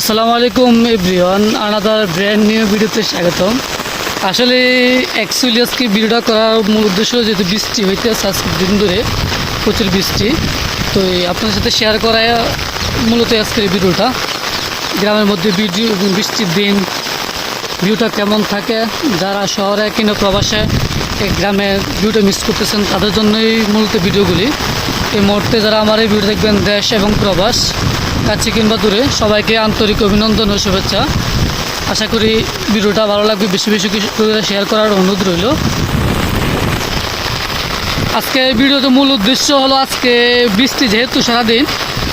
আসসালামু আলাইকুম, everyone. Another brand new ভিডিওতে স্বাগতম। আসলে অ্যাকচুয়ালি আজকে ভিডিওটা করার মূল উদ্দেশ্য যেহেতু বৃষ্টি হইতে আজকে দিন ধরে, প্রচুর বৃষ্টি। তো আপনার সাথে শেয়ার করা মূলত আজকের ভিডিওটা। গ্রামের মধ্যে ভিডিও বৃষ্টির দিন, ভিউটা কেমন থাকে, যারা শহরে কিংবা প্রবাসে গ্রামে ভিউটা মিস করতেছেন, তাদের জন্যই মূলত ভিডিওগুলি। এই মুহূর্তে যারা আমার এই ভিডিও দেখবেন দেশ এবং প্রবাস কাছে কিংবা দূরে, সবাইকে আন্তরিক অভিনন্দন ও শুভেচ্ছা। আশা করি ভিডিওটা ভালো লাগবে। বেশি বেশি কিছু শেয়ার করার অনুরোধ রইল। আজকে ভিডিওতে মূল উদ্দেশ্য হলো আজকে বৃষ্টি, যেহেতু সারাদিন,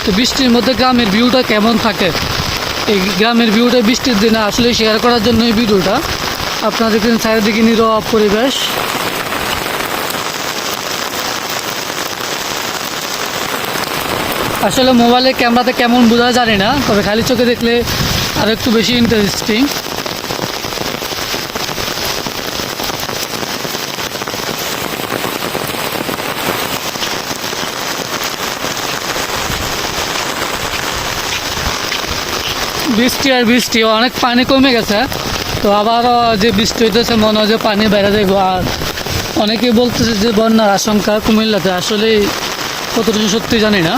তো বৃষ্টির মধ্যে গ্রামের ভিউটা কেমন থাকে? এই গ্রামের ভিউটা বৃষ্টির দিনে আসলে শেয়ার করার জন্য এই ভিডিওটা। আপনারা দেখবেন চারিদিকে নীরব পরিবেশ। আসলে মোবাইলে ক্যামেরাতে কেমন বোঝা জানি না, তবে খালি চোখে দেখলে আর একটু বেশি ইন্টারেস্টিং বৃষ্টি আর বৃষ্টি অনেক পানি কমে গেছে। তো আবার যে বৃষ্টি হইতেছে, মনে হয় যে পানি বেড়ে যাব আর অনেকেই বলতেছে যে বন্যার আশঙ্কা কুমিল্লাতে আসলে কতটুকু সত্যি জানি না।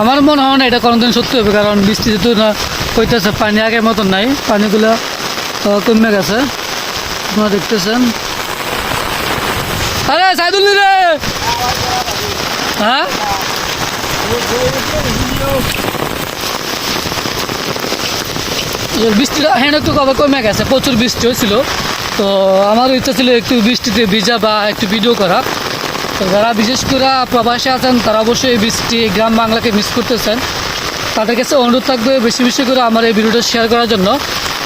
আমার মনে হয় না এটা কোনোদিন সত্যি হবে, কারণ বৃষ্টি যেহেতু না হইতেছে, পানি আগের মতন নাই, পানিগুলো কমে গেছে। আপনারা দেখতেছেন। আরে সাইদুল্লি রে হ্যাঁ? বৃষ্টিটা হ্যাঁ একটু কবে কমে গেছে, প্রচুর বৃষ্টি হয়েছিল। তো আমার ইচ্ছা ছিল একটু বৃষ্টিতে ভিজা বা একটু ভিডিও করা। তো যারা বিশেষ করে প্রবাসে আছেন, তারা অবশ্যই এই বৃষ্টি গ্রাম বাংলাকে মিস করতেছেন। তাদের কাছে অনুরোধ থাকবে বেশি বেশি করে আমার এই ভিডিওটা শেয়ার করার জন্য,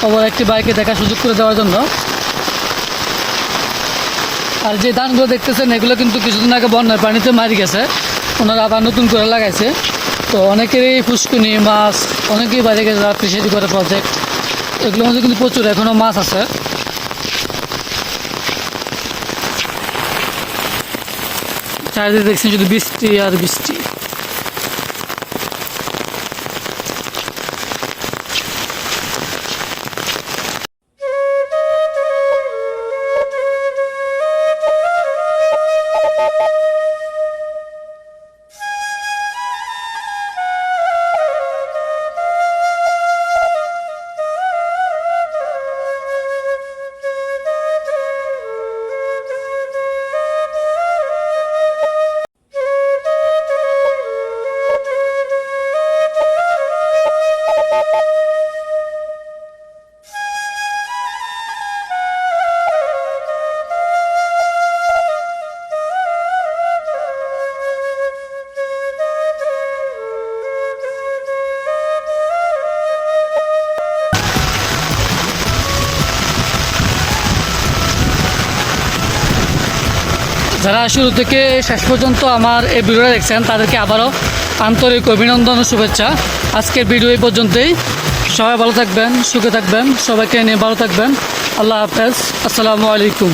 আবার একটি বাইকে দেখার সুযোগ করে দেওয়ার জন্য। আর যে ধানগুলো দেখতেছেন, এগুলো কিন্তু কিছুদিন আগে বন্যার পানিতে মারি গেছে। ওনারা আবার নতুন করে লাগাইছে। তো অনেকেরই পুষ্কুনি মাছ, অনেকেই বাইরে গেছে যারা কৃষি করে প্রজেক্ট এগুলোর মধ্যে কিন্তু প্রচুর এখনও মাছ আছে। চারিদিকে দেখছেন শুধু বৃষ্টি আর বৃষ্টি যারা শুরু থেকে শেষ পর্যন্ত আমার এই ভিডিওটা দেখছেন, তাদেরকে আবারও আন্তরিক অভিনন্দন ও শুভেচ্ছা। আজকের ভিডিও এই পর্যন্তই। সবাই ভালো থাকবেন, সুখে থাকবেন, সবাইকে নিয়ে ভালো থাকবেন। আল্লাহ হাফেজ। আসসালামু আলাইকুম।